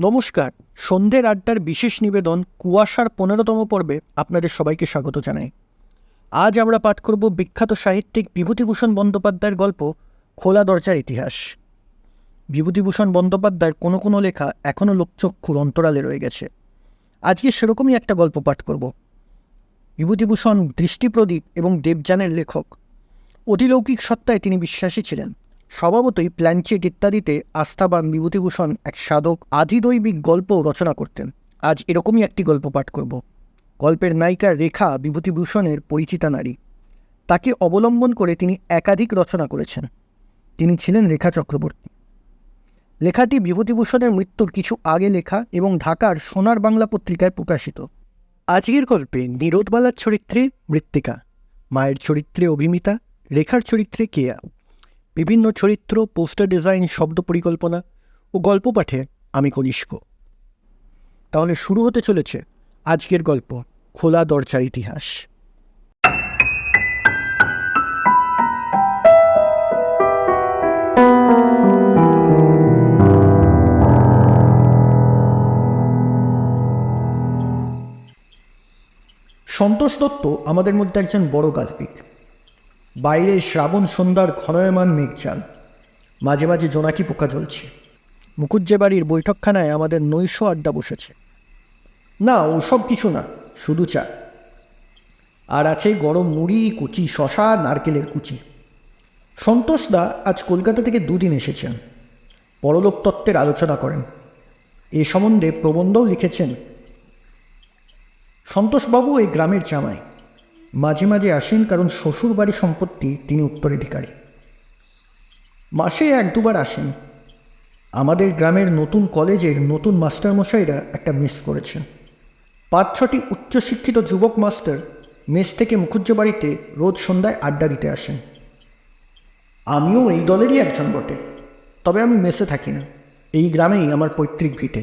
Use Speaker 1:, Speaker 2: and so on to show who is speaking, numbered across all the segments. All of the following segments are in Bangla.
Speaker 1: নমস্কার সন্ধ্যের আড্ডার বিশেষ নিবেদন কুয়াশার পনেরোতম পর্বে আপনাদের সবাইকে স্বাগত জানাই। আজ আমরা পাঠ করব বিখ্যাত সাহিত্যিক বিভূতিভূষণ বন্দ্যোপাধ্যায়ের গল্প খোলা দরজার ইতিহাস। বিভূতিভূষণ বন্দ্যোপাধ্যায়ের কোনো কোনো লেখা এখনও লোকচক্ষুর অন্তরালে রয়ে গেছে। আজকে সেরকমই একটা গল্প পাঠ করব। বিভূতিভূষণ দৃষ্টিপ্রদীপ এবং দেবযানের লেখক অতিলৌকিক সত্তায় তিনি বিশ্বাসী ছিলেন। স্বভাবতই প্ল্যানচেট ইত্যাদিতে আস্থাবান বিভূতিভূষণ এক সাধক আধিদৈবিক গল্প রচনা করতেন। আজ এরকমই একটি গল্প পাঠ করব। গল্পের নায়িকা রেখা বিভূতিভূষণের পরিচিতা নারী। তাকে অবলম্বন করে তিনি একাধিক রচনা করেছেন। তিনি ছিলেন রেখা চক্রবর্তী। লেখাটি বিভূতিভূষণের মৃত্যুর কিছু আগে লেখা এবং ঢাকার সোনার বাংলা পত্রিকায় প্রকাশিত। আজকের গল্পে নিরোধবালার চরিত্রে মৃত্তিকা, মায়ের চরিত্রে অভিমিতা, রেখার চরিত্রে কেয়া। বিভিন্ন চরিত্র, পোস্টার ডিজাইন, শব্দ পরিকল্পনা ও গল্প পাঠে আমি কনিষ্ক। তাহলে শুরু হতে চলেছে আজকের গল্প, খোলা দরজার ইতিহাস। সন্তোষ দত্ত আমাদের মধ্যে একজন বড় গাছবিক বাইরে শ্রাবণ সন্ধ্যার ঘনয়মান মেঘচাল মাঝে মাঝে জোনাকি পোকা জ্বলছে। মুকুজ্জে বাড়ির বৈঠকখানায় আমাদের নৈশ আড্ডা বসেছে। না, ওসব কিছু না, শুধু চা। আর আছে গরম মুড়ি, কুচি, শশা, নারকেলের কুচি। সন্তোষদা আজ কলকাতা থেকে দুদিন এসেছেন। পরলোক তত্ত্বের আলোচনা করেন। এ সম্বন্ধে প্রবন্ধও লিখেছেন। সন্তোষবাবু এই গ্রামের জামাই। মাঝে মাঝে আসেন কারণ শ্বশুর বাড়ি সম্পত্তি তিনি উত্তরাধিকারী। মাসে এক দুবার আসেন। আমাদের গ্রামের নতুন কলেজের নতুন মাস্টারমশাইরা একটা মেস করেছেন। পাঁচ ছটি উচ্চশিক্ষিত যুবক মাস্টার মেস থেকে মুখুজ্জ বাড়িতে রোজ সন্ধ্যায় আড্ডা দিতে আসেন। আমিও এই দলেরই একজন বটে, তবে আমি মেসে থাকি না। এই গ্রামেই আমার পৈতৃক ভিটে।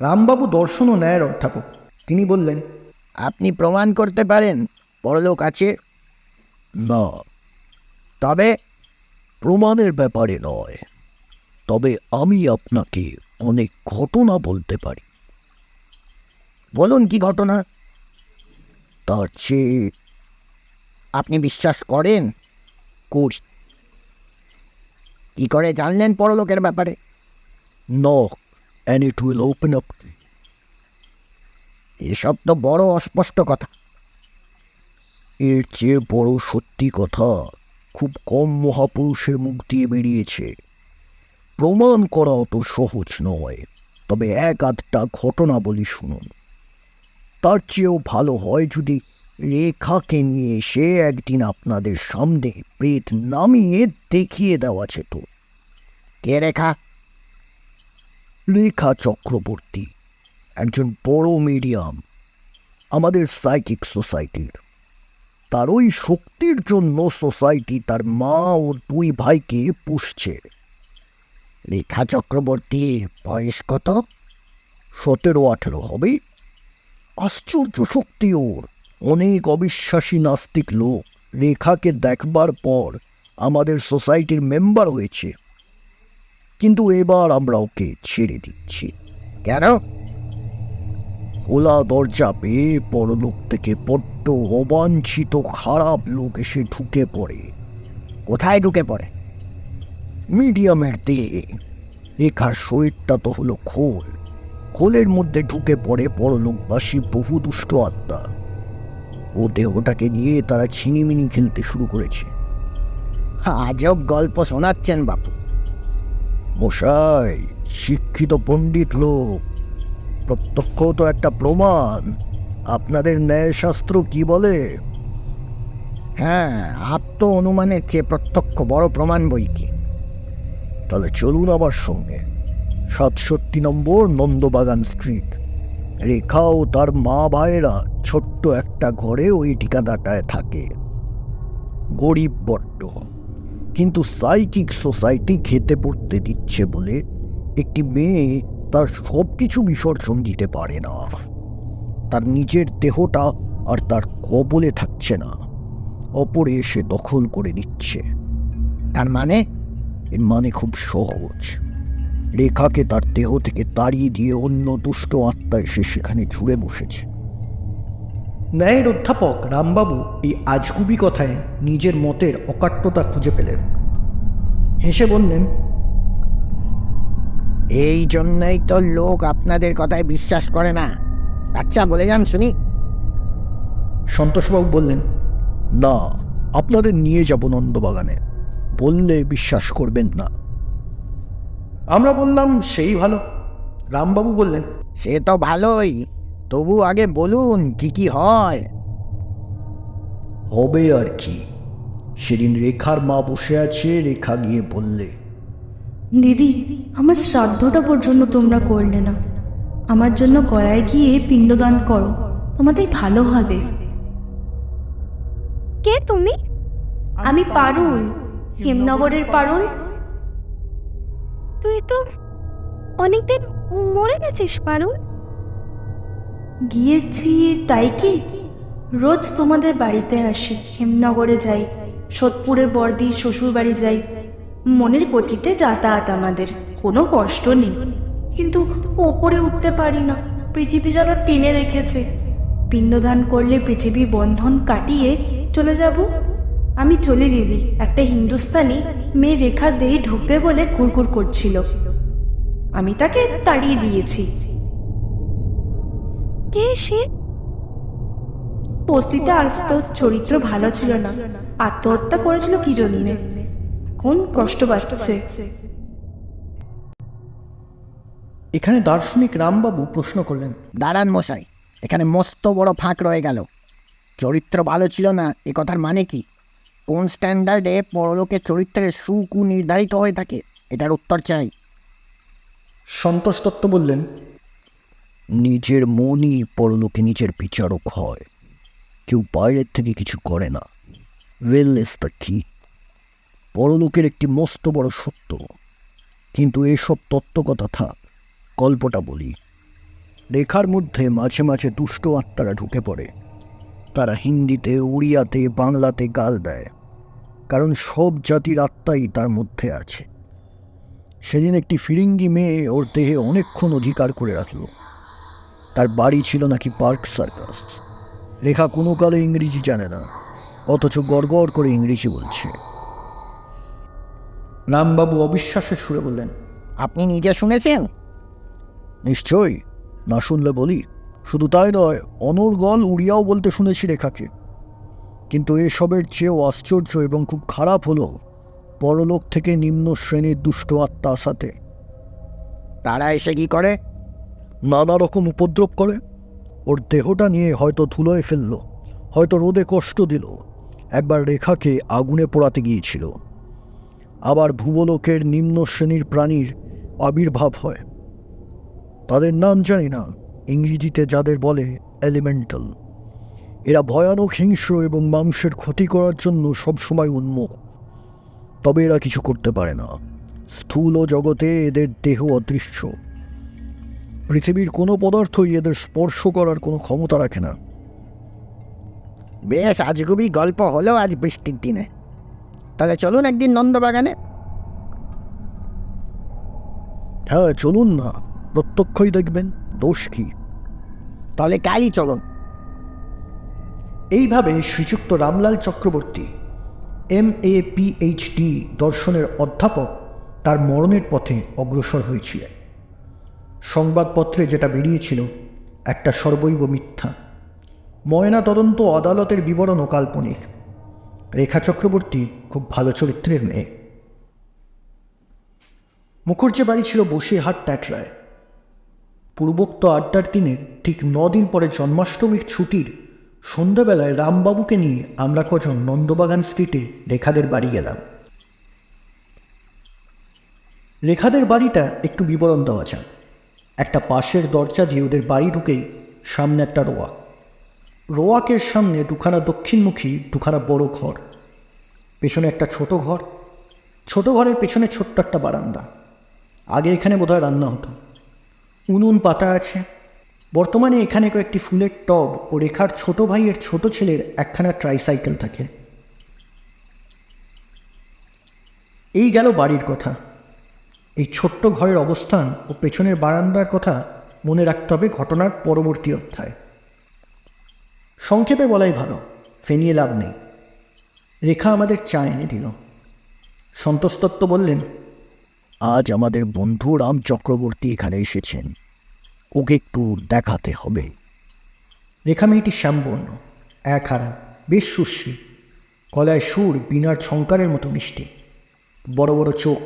Speaker 1: রামবাবু দর্শন ও ন্যায়ের অধ্যাপক। তিনি বললেন
Speaker 2: আপনি প্রমাণ করতে পারেন। বড়লোক আছে।
Speaker 3: না।
Speaker 2: তবে
Speaker 3: প্রমাণের ব্যাপারে নয়। তবে আমি আপনাকে অনেক ঘটনা বলতে পারি।
Speaker 2: বলুন কি ঘটনা?
Speaker 3: তার চেয়ে
Speaker 2: আপনি বিশ্বাস করেন?
Speaker 3: করি
Speaker 2: কি করে জানলেন পরলোকের ব্যাপারে?
Speaker 3: It will open up to you.
Speaker 2: এসব তো বড় অস্পষ্ট কথা।
Speaker 3: এর চেয়ে বড় সত্যি কথা, খুব কম মহাপুরুষের মুখ দিয়ে বেরিয়েছে। প্রমাণ করা অত সহজ নয়, তবে এক আধটা ঘটনা বলি শুনুন। তার চেয়েও ভালো হয় যদি রেখাকে নিয়ে এসে একদিন আপনাদের সামনে প্রেত নামিয়ে দেখিয়ে দেওয়া যেত।
Speaker 2: কে রেখা?
Speaker 3: রেখা চক্রবর্তী। একজন বড় মিডিয়াম আমাদের সাইকিক সোসাইটির তার ওই শক্তির জন্য সোসাইটি তার মা ও দুই ভাইকে পুষছে।
Speaker 2: রেখা চক্রবর্তী, বয়স কত?
Speaker 3: সতেরো, আঠেরো হবে। আশ্চর্য শক্তি ওর। অনেক অবিশ্বাসী নাস্তিক লোক রেখাকে দেখবার পর আমাদের সোসাইটির মেম্বার হয়েছে। কিন্তু এবার আমরা ওকে ছেড়ে দিচ্ছি।
Speaker 2: কেন?
Speaker 3: খোলা দরজা পেয়ে পরলোক থেকে বড্ড অবাঞ্ছিত খারাপ লোক এসে ঢুকে পড়ে।
Speaker 2: কোথায় ঢুকে পড়ে?
Speaker 3: মিডিয়ামের দেহে রেখার শরীরটা তো হলো খোল। খোলের মধ্যে ঢুকে পড়ে পরলোকবাসী বহু দুষ্ট আত্মা। ও দেহটাকে নিয়ে তারা ছিনিমিনি খেলতে শুরু করেছে।
Speaker 2: আজব গল্প শোনাচ্ছেন বাপু।
Speaker 3: মশাই, শিক্ষিত পণ্ডিত লোক। প্রত্যক্ষ তো একটা প্রমাণ। আপনাদের ন্যায়শাস্ত্র কি বলে?
Speaker 2: হ্যাঁ আত্ম অনুমানের চেয়ে প্রত্যক্ষ বড় প্রমাণ বই কি?
Speaker 3: তাহলে চলুন আমার সঙ্গে। সাতষট্টি নম্বর নন্দবাগান স্ট্রিট। রেখা ও তার মা ভাইয়েরা ছোট্ট একটা ঘরে ওই ঠিকানাটায় থাকে। গরিব বড্ড। কিন্তু সাইকিক সোসাইটি খেতে পড়তে দিচ্ছে বলে একটি মেয়ে তার সব কিছু বিসর্জন দিতে পারে না। তার নিজের দেহটা আর তার কবলে থাকছে না। অপরে এসে দখল করে নিচ্ছে।
Speaker 2: তার মানে?
Speaker 3: এর মানে খুব সহজ। রেখাকে তার দেহ থেকে তাড়িয়ে দিয়ে অন্য দুষ্ট আত্মা এসে সেখানে ঝুড়ে বসেছে।
Speaker 1: ন্যায়ের অধ্যাপক রামবাবু এই আজগুবি কথায় নিজের মতের অকাট্যতা খুঁজে পেলেন। হেসে বললেন
Speaker 2: এই জন্যই তো লোক আপনাদের কথায় বিশ্বাস করে না। আচ্ছা বলে যান শুনি।
Speaker 1: সন্তোষবাবু বললেন
Speaker 3: না আপনাদের নিয়ে যাব নন্দবাগানে। বললে বিশ্বাস করবেন না।
Speaker 1: আমরা বললাম সেই ভালো। রামবাবু বললেন
Speaker 2: সে তো ভালোই তবু আগে বলুন কি কি হয়।
Speaker 3: হবে আর কি। সেদিন রেখার মা বসে আছে রেখা গিয়ে বললে
Speaker 4: দিদি আমার শ্রাদ্ধটা পর্যন্ত তোমরা করলে না। আমার জন্য গয়ায় গিয়ে পিণ্ডদান করো। তোমাদের ভালো হবে।
Speaker 5: কে তুমি?
Speaker 4: আমি পারুল হেমনগরের পারুল।
Speaker 5: তুই তো অনেকদিন মরে গেছিস পারুল।
Speaker 4: গিয়েছি তাই কি? রোজ তোমাদের বাড়িতে আসি হেমনগরে যাই। সোদপুরের বর্দি শ্বশুর বাড়ি যাই। মনের গতিতে যাতায়াত আমাদের। কোনো কষ্ট নেই। কিন্তু ওপরে উঠতে পারি না। পৃথিবী যেন টেনে রেখেছে। পিণ্ডদান করলে পৃথিবী বন্ধন কাটিয়ে চলে যাব? আমি চলে দিদি একটা হিন্দুস্তানি মেয়ে রেখার দেহে ঢুকবে বলে কুরকুর করছিল। আমি তাকে তাড়িয়ে দিয়েছি।
Speaker 5: কে সে?
Speaker 4: বস্তিতে আসতো চরিত্র ভালো ছিল না। আত্মহত্যা করেছিল কি জন্য? কোন কষ্ট পাচ্ছে।
Speaker 1: এখানে দার্শনিক রামবাবু প্রশ্ন করলেন
Speaker 2: দাঁড়ান মশাই এখানে মস্ত বড় ফাঁক রয়ে গেল। চরিত্র ভালো ছিল না এ কথার মানে কি? কোন স্ট্যান্ডার্ডে পরলোকের চরিত্রের সুকু নির্ধারিত হয়ে থাকে? এটার উত্তর চাই।
Speaker 1: সন্তোষ দত্ত বললেন
Speaker 3: নিজের মনই পরলোকে নিজের বিচারক হয়। কেউ বাইরের থেকে কিছু করে না। ওয়েল ইস দ্য কি পরলোকের একটি মস্ত বড় সত্য। কিন্তু এসব তত্ত্বকথা থাক। গল্পটা বলি। রেখার মধ্যে মাঝে মাঝে দুষ্ট আত্মারা ঢুকে পড়ে। তারা হিন্দিতে, উড়িয়াতে, বাংলাতে গাল দেয়। কারণ সব জাতির আত্মাই তার মধ্যে আছে। সেদিন একটি ফিরিঙ্গি মেয়ে ওর দেহে অনেকক্ষণ অধিকার করে রাখল। তার বাড়ি ছিল নাকি পার্ক সার্কাস। রেখা কোনো কালে ইংরেজি জানে না, অথচ গড়গড় করে ইংরেজি বলছে।
Speaker 1: রামবাবু অবিশ্বাসের সুরে বললেন,
Speaker 2: আপনি নিজে শুনেছেন?
Speaker 3: নিশ্চয়ই। না শুনলে বলি, শুধু তাই নয় অনর্গল উড়িয়াও বলতে শুনেছি রেখাকে। কিন্তু এসবের চেয়েও আশ্চর্য এবং খুব খারাপ হলো পরলোক থেকে নিম্ন শ্রেণির দুষ্ট আত্মা আসাতে
Speaker 2: তারা এসে কি করে?
Speaker 3: নানা রকম উপদ্রব করে। ওর দেহটা নিয়ে হয়তো ধুলোয় ফেলল, হয়তো রোদে কষ্ট দিল। একবার রেখাকে আগুনে পোড়াতে গিয়েছিল। আবার ভূবলোকের নিম্ন শ্রেণির প্রাণীর আবির্ভাব হয়। তাদের নাম জানি না। ইংরেজিতে যাদের বলে এলিমেন্টাল। এরা ভয়ানক হিংস্র এবং মানুষের ক্ষতি করার জন্য সবসময় উন্মুখ। তবে এরা কিছু করতে পারে না। স্থূল জগতে এদের দেহ অদৃশ্য। পৃথিবীর কোনো পদার্থই এদের স্পর্শ করার কোনো ক্ষমতা রাখে না।
Speaker 2: বেশ আজগুবি গল্প হলো আজ বৃষ্টির দিনে। তাহলে চলুন একদিন নন্দবাগানে।
Speaker 3: হ্যাঁ চলুন না। প্রত্যক্ষই দেখবেন দোষ কি?
Speaker 2: তাহলে কালই চলন।
Speaker 1: এইভাবে Srijukta Ramlal Chakraborty M A PhD দর্শনের অধ্যাপক তার মরণের পথে অগ্রসর হয়েছিলেন। সংবাদপত্রে যেটা বেরিয়েছিল একটা সর্বৈব মিথ্যা। ময়না তদন্ত আদালতের বিবরণ কাল্পনিক রেখা চক্রবর্তী খুব ভালো চরিত্রের মেয়ে। মুখুর্জি বাড়ি ছিল বসিরহাট ট্যাটরায়। পূর্বোক্ত আড্ডার দিনের ঠিক দিন পরে জন্মাষ্টমীর ছুটির সন্ধ্যাবেলায় রামবাবুকে নিয়ে আমরা কজন নন্দবাগান স্ট্রিটে রেখাদের বাড়ি গেলাম। রেখাদের বাড়িটা একটু বিবরণ দেওয়া যাক। একটা পাশের দরজা দিয়ে ওদের বাড়ি ঢুকেই সামনে একটা রোয়া। রোয়াকের সামনে দুখানা দক্ষিণমুখী, দুখানা বড় ঘর। পেছনে একটা ছোট ঘর। ছোট ঘরের পেছনে ছোট্ট একটা বারান্দা। আগে এখানে বোধহয় রান্না হতো। উনুন পাতা আছে। বর্তমানে এখানে কয়েকটি ফুলের টব ও রেখার ছোট ভাইয়ের ছোট ছেলের একখানা ট্রাইসাইকেল থাকে। এই গেল বাড়ির কথা। এই ছোট্ট ঘরের অবস্থান ও পেছনের বারান্দার কথা মনে রাখতে হবে ঘটনার পরবর্তী অধ্যায়। সংক্ষেপে বলাই ভালো, ফেনিয়ে লাভ নেই। রেখা আমাদের চা এনে দিল। সন্তোষ বললেন
Speaker 3: আজ আমাদের বন্ধু রাম চক্রবর্তী এখানে এসেছেন। ওকে একটু দেখাতে হবে।
Speaker 1: রেখা মেয়েটি শ্যামবর্ণ এক হারা বেশ সুশ্রী। গলায় সুর বিনার ঝঙ্কারের মতো মিষ্টি। বড় বড় চোখ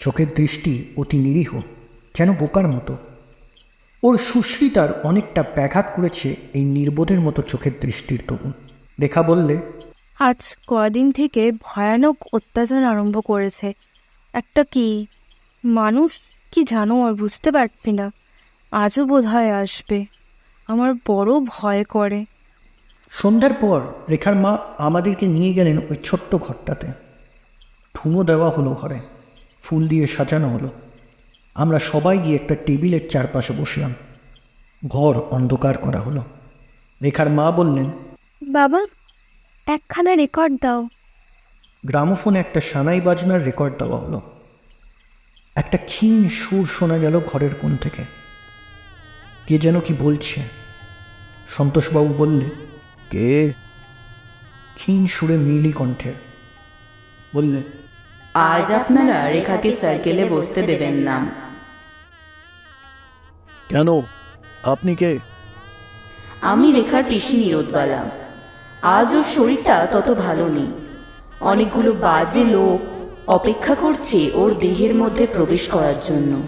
Speaker 1: চোখের দৃষ্টি অতি নিরীহ যেন বোকার মতো। ওর সুশ্রীতার অনেকটা ব্যাঘাত করেছে এই নির্বোধের মতো চোখের দৃষ্টির তরুণ। রেখা বললে
Speaker 4: আজ কদিন থেকে ভয়ানক অত্যাচার আরম্ভ করেছে। একটা কি? মানুষ কি জানো আর বুঝতে পারছি না। আজও বোধ হয় আসবে। আমার বড় ভয় করে।
Speaker 1: সন্ধ্যার পর রেখার মা আমাদেরকে নিয়ে গেলেন ওই ছোট্ট ঘরটাতে। ঠুনো দেওয়া হলো ঘরে। ফুল দিয়ে সাজানো হলো। আমরা সবাই গিয়ে একটা টেবিলের চারপাশে বসলাম। ঘর অন্ধকার করা হলো। রেখার মা বললেন
Speaker 5: বাবা একখানা রেকর্ড দাও।
Speaker 1: গ্রামোফোনে একটা সানাই বাজনার রেকর্ড দেওয়া হলো। একটা ক্ষীণ সুর শোনা গেল ঘরের কোণ থেকে। কে যেন কি বলছে। সন্তোষবাবু বললে
Speaker 3: কে?
Speaker 1: ক্ষীণ সুরে মিলি কণ্ঠে বললে
Speaker 6: আজ আপনারা রেখাকে সার্কেলে বসতে দেবেন না।
Speaker 3: কেন? আপনি কে?
Speaker 6: আমি রেখার পিসি নিরোধবালা আজ ওর শরীরটা তত ভালো নেই। অনেকগুলো বাজে লোক অপেক্ষা করছে ওর দেহের মধ্যে প্রবেশ করার জন্য।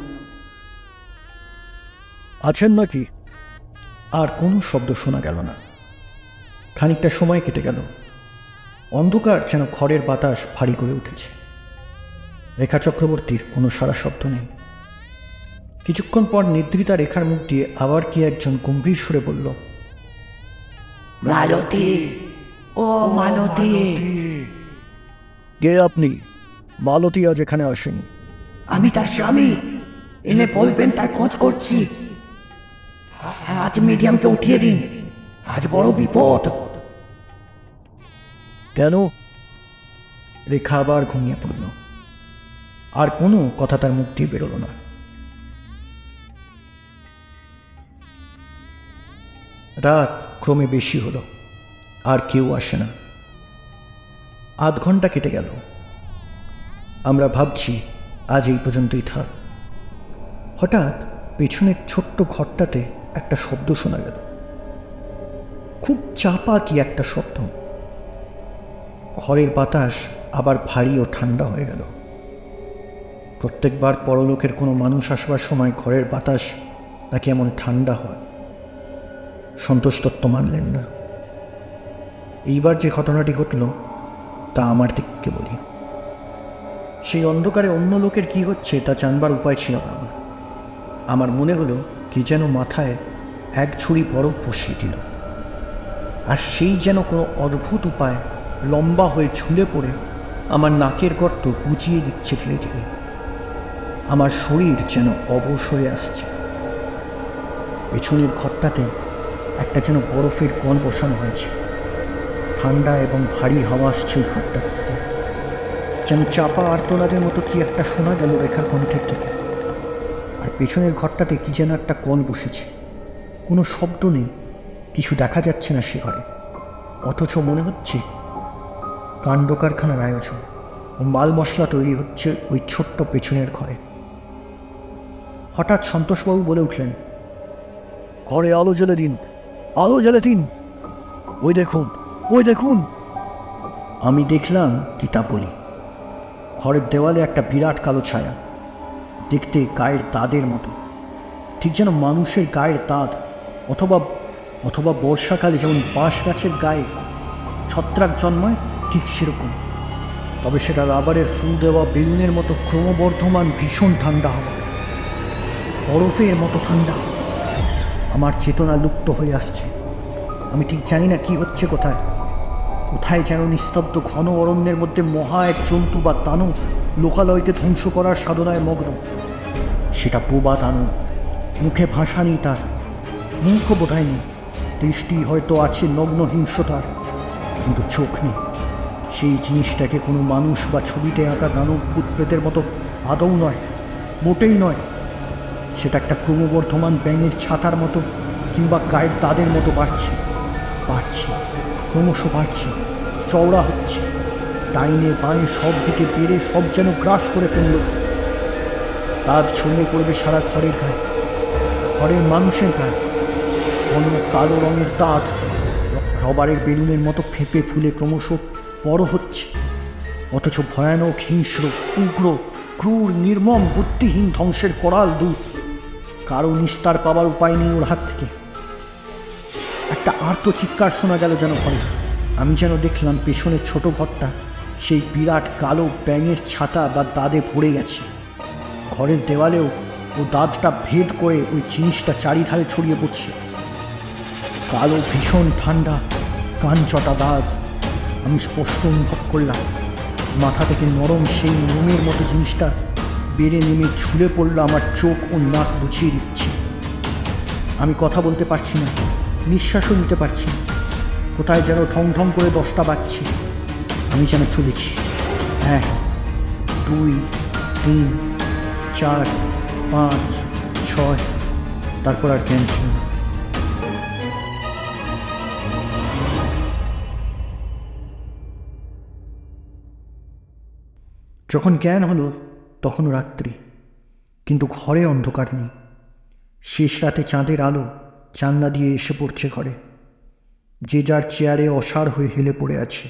Speaker 3: আছেন নাকি?
Speaker 1: আর কোনো শব্দ শোনা গেল না। খানিকটা সময় কেটে গেল। অন্ধকার যেন খড়ের বাতাস ভারী করে উঠেছে। রেখা চক্রবর্তীর কোনো সারা শব্দ নেই। কিছুক্ষণ পর নিদ্রিতা রেখার মুখ দিয়ে আবার কি একজন গম্ভীর সুরে বলল
Speaker 2: মালতী ও মালতী।
Speaker 3: কে আপনি? মালতী আজ এখানে আসেনি।
Speaker 2: আমি তার স্বামী। এনে বলবেন তার খোঁজ করছি। আজ মিডিয়ামকে উঠিয়ে দিন। আজ বড় বিপদ।
Speaker 3: কেন?
Speaker 1: রেখা আবার ঘুমিয়ে পড়ল। আর কোনো কথা তার মুখ দিয়ে বেরোলো না। রাত ক্রমে বেশি হলো। আর কেউ আসে না। আধ ঘণ্টা কেটে গেল। আমরা ভাবছি, আজ এই পর্যন্তই থাক। হঠাৎ পেছনের ছোট্ট ঘরটাতে একটা শব্দ শোনা গেল। খুব চাপা কি একটা শব্দ। ঘরের বাতাস আবার ভারী ও ঠান্ডা হয়ে গেল। প্রত্যেকবার পরলোকের কোনো মানুষ আসবার সময় ঘরের বাতাস নাকি এমন ঠান্ডা হয়। সন্তোষ তত্ত্ব মানলেন না। এইবার যে ঘটনাটি ঘটল, তা আমার দিক থেকে বলি। সেই অন্ধকারে অন্য লোকের কি হচ্ছে তা জানবার উপায় ছিল না আমার। আমার মনে হলো কি যেন মাথায় এক ছুরি বরফ বসিয়ে দিল। আর সেই যেন কোনো অদ্ভুত উপায় লম্বা হয়ে ঝুলে পড়ে আমার নাকের গর্ত বুঝিয়ে দিচ্ছে ধীরে ধীরে। আমার শরীর যেন অবশ হয়ে আসছে। পেছনের ঘরটাতে একটা যেন বরফের কল বসানো হয়েছে। ঠান্ডা এবং ভারী হাওয়া আসছে ওই ঘরটাতে যেন চাপা আর্তনাদের মতো কি একটা শোনা গেল রেখার কণ্ঠের থেকে আর পেছনের ঘরটাতে কি যেন একটা কল বসেছে। কোনো শব্দ নেই, কিছু দেখা যাচ্ছে না সে ঘরে। অথচ মনে হচ্ছে কাণ্ড কারখানার আয়োজন ও মাল মশলা তৈরি হচ্ছে ওই ছোট্ট পেছনের ঘরে। হঠাৎ সন্তোষবাবু বলে উঠলেন,
Speaker 3: ঘরে আলো জ্বেলে দিন, আলো জ্বেলে দিন। ওই দেখুন ওই দেখুন।
Speaker 1: আমি দেখলাম কি তা বলি। ঘরের দেওয়ালে একটা বিরাট কালো ছায়া, দেখতে গায়ের দাঁদের মতো। ঠিক যেন মানুষের গায়ের দাঁত অথবা অথবা বর্ষাকালে যেমন বাঁশ গাছের গায়ে ছত্রাক জন্মায়, ঠিক সেরকম। তবে সেটা রাবারের ফুল দেওয়া বেলুনের মতো ক্রমবর্ধমান ভীষণ ঠান্ডা হওয়া, বরফের মতো ঠান্ডা। আমার চেতনা লুপ্ত হয়ে আসছে। আমি ঠিক জানি না কি হচ্ছে কোথায়। কোথায় যেন নিস্তব্ধ ঘন অরণ্যের মধ্যে মহা এক জন্তু বা তানু লোকালয়কে ধ্বংস করার সাধনায় মগ্ন। সেটা বোবা দানব মুখে ভাষা নেই তার। মুখ বোধহয় নেই। দৃষ্টি হয়তো আছে নগ্ন হিংসতার কিন্তু চোখ নেই। সেই জিনিসটাকে কোনো মানুষ বা ছবিতে আঁকা দানব ভূত প্রেতের মতো আদৌ নয়, মোটেই নয়। সেটা একটা ক্রমবর্ধমান ব্যাঙের ছাতার মতো কিংবা গায়ের তাদের মতো বাড়ছে বাড়ছে। ক্রমশ বাড়ছে, চওড়া হচ্ছে। ডাইনে বাঁয়ে সব দিকে বেড়ে সব যেন গ্রাস করে ফেলল। তার ছড়িয়ে পড়বে সারা ঘরের গায়ে, ঘরের মানুষের গায়ে। ঘন কালো রঙের দাঁত, রবারের বেলুনের মতো ফেঁপে ফুলে ক্রমশ বড় হচ্ছে। অথচ ভয়ানক হিংস্র, উগ্র, ক্রূর, নির্মম, বুদ্ধিহীন ধ্বংসের করাল দূত। কারও নিস্তার পাবার উপায় নেই ওর হাত থেকে। একটা আর্ত চিৎকার শোনা গেল যেন ঘরে। আমি যেন দেখলাম পেছনের ছোট ঘরটা সেই বিরাট কালো ব্যাঙের ছাতা বা দাদে ভরে গেছে। ঘরের দেওয়ালেও ও দাঁতটা ভেদ করে ওই জিনিসটা চারিধারে ছড়িয়ে পড়ছে। কালো, ভীষণ ঠান্ডা, কানচটা দাঁত। আমি স্পষ্ট অনুভব করলাম, মাথা থেকে নরম সেই মোমের মতো জিনিসটা বেড়ে নেমে ঝুলে পড়ল আমার চোখ ও নাক বুঝিয়ে দিচ্ছে। আমি কথা বলতে পারছি না। নিঃশ্বাসও নিতে পারছি না। কোথায় যেন ঠং ঠং করে দশটা বাজছে। আমি যেন চলেছি। এক দুই, তিন, চার, পাঁচ, ছয়, তারপর আর ছিল যখন জ্ঞান হলো, তখন রাত্রি। কিন্তু ঘরে অন্ধকার নেই। শেষ রাতে চাঁদের আলো জানলা দিয়ে এসে পড়ছে ঘরে। যে যার চেয়ারে অসাড় হয়ে হেলে পড়ে আছে।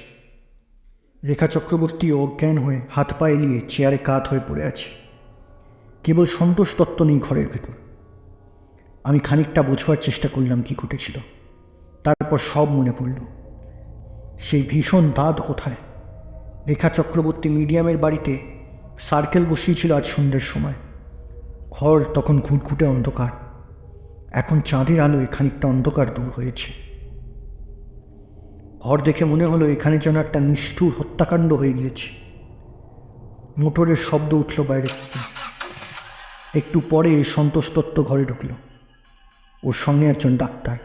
Speaker 1: রেখা চক্রবর্তী অজ্ঞান হয়ে হাত পা এলিয়ে চেয়ারে কাত হয়ে পড়ে আছে। কেবল সন্তোষ তত্ত্ব নেই ঘরের ভেতর। আমি খানিকটা বোঝবার চেষ্টা করলাম কি ঘটেছিল। তারপর সব মনে পড়ল। সেই ভীষণ দাঁত কোথায়? রেখা চক্রবর্তী মিডিয়ামের বাড়িতে সার্কেল বসিয়েছিল আজ সন্ধ্যের সময়। ঘর তখন ঘুটঘুটে অন্ধকার। এখন চাঁদের আলোয় খানিকটা অন্ধকার দূর হয়েছে। ঘর দেখে মনে হলো এখানে যেন একটা নিষ্ঠুর হত্যাকাণ্ড হয়ে গিয়েছে। মোটরের শব্দ উঠল বাইরে একটু পরে সন্তোষ দত্ত ঘরে ঢুকল। ওর সঙ্গে একজন ডাক্তার।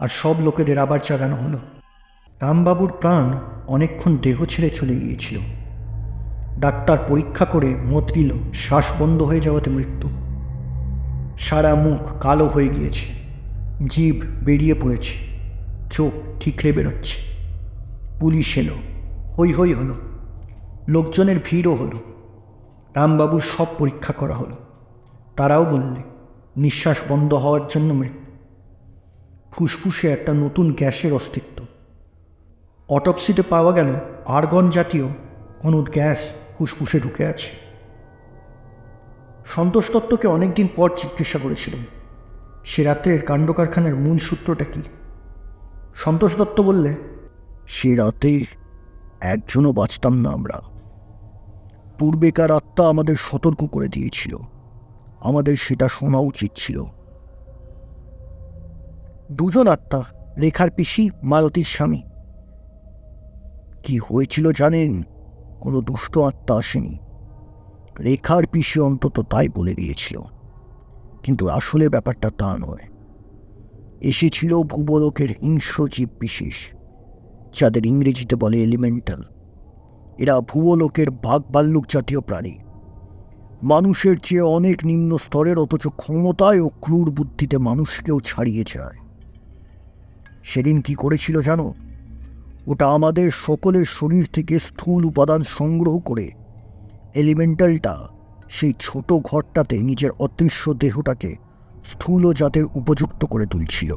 Speaker 1: আর সব লোকেদের আবার জাগানো হলো। রামবাবুর প্রাণ অনেকক্ষণ দেহ ছেড়ে চলে গিয়েছিল। ডাক্তার পরীক্ষা করে মত দিল শ্বাস বন্ধ হয়ে যাওয়াতে মৃত্যু। সারা মুখ কালো হয়ে গিয়েছে। জিভ বেরিয়ে পড়েছে। চোখ ঠিকরে বেরোচ্ছে। পুলিশ এলো। হই হই হলো। লোকজনের ভিড়ও হলো। রামবাবুর সব পরীক্ষা করা হলো। তারাও বললে, নিঃশ্বাস বন্ধ হওয়ার জন্য মৃত্যু ফুসফুসে একটা নতুন গ্যাসের অস্তিত্ব। অটপসিতে পাওয়া গেল আর্গন জাতীয় কোনো গ্যাস ফুসফুসে ঢুকে আছে। সন্তোষ দত্তকে অনেকদিন পর জিজ্ঞাসা করেছিলাম, সে রাত্রের কাণ্ড কারখানার মূল সূত্রটা কি? সন্তোষ দত্ত বললে,
Speaker 3: সে রাতে একজনও বাঁচতাম না আমরা। পূর্বেকার আত্মা আমাদের সতর্ক করে দিয়েছিল। আমাদের সেটা শোনা উচিত ছিল।
Speaker 1: দুজন আত্মা, রেখার পিসি মালতীর স্বামী।
Speaker 3: কি হয়েছিল জানেন? কোনো দুষ্ট আত্মা আসেনি। রেখার পিসি অন্তত তাই বলে দিয়েছিল। কিন্তু আসলে ব্যাপারটা তা নয়। এসেছিল ভূবলোকের হিংস্র জীব বিশেষ, যাদের ইংরেজিতে বলে এলিমেন্টাল এরা ভূবলোকের বাঘ ভাল্লুক জাতীয় প্রাণী। মানুষের চেয়ে অনেক নিম্ন স্তরের অথচ ক্ষমতায় ও ক্রূর বুদ্ধিতে মানুষকেও ছাড়িয়ে যায়। সেদিন কি করেছিল জানো? ওটা আমাদের সকলের শরীর থেকে স্থূল উপাদান সংগ্রহ করে এলিমেন্টালটা সেই ছোট ঘরটাতে নিজের অদৃশ্য দেহটাকে স্থূল জাতের উপযুক্ত করে তুলছিল।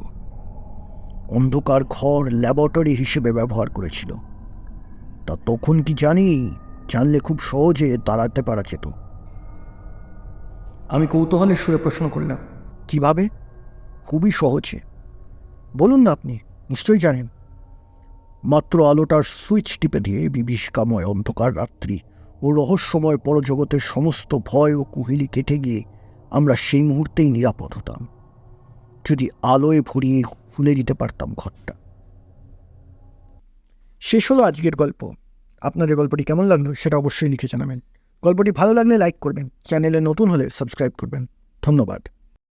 Speaker 3: অন্ধকার ঘর ল্যাবরেটরি হিসেবে ব্যবহার করেছিল। তা তখন কি জানি জানলে খুব সহজে দাঁড়াতে পারা যেত।
Speaker 1: আমি কৌতূহলের সুরে প্রশ্ন করলাম কীভাবে?
Speaker 3: খুবই সহজে। বলুন না আপনি নিশ্চয়ই জানেন। মাত্র আলোটার সুইচ টিপে দিয়ে বিভীষিকাময় অন্ধকার রাত্রি ও রহস্যময় পরজগতের সমস্ত ভয় ও কুহিলি কেটে গিয়ে আমরা সেই মুহূর্তেই নিরাপদ হতাম। যদি আলোয় ভরিয়ে খুলে দিতে পারতাম ঘরটা।
Speaker 1: শেষ হলো আজকের গল্প। আপনাদের গল্পটি কেমন লাগল সেটা অবশ্যই লিখে জানাবেন। গল্পটি ভালো লাগলে লাইক করবেন। চ্যানেলে নতুন হলে সাবস্ক্রাইব করবেন। ধন্যবাদ।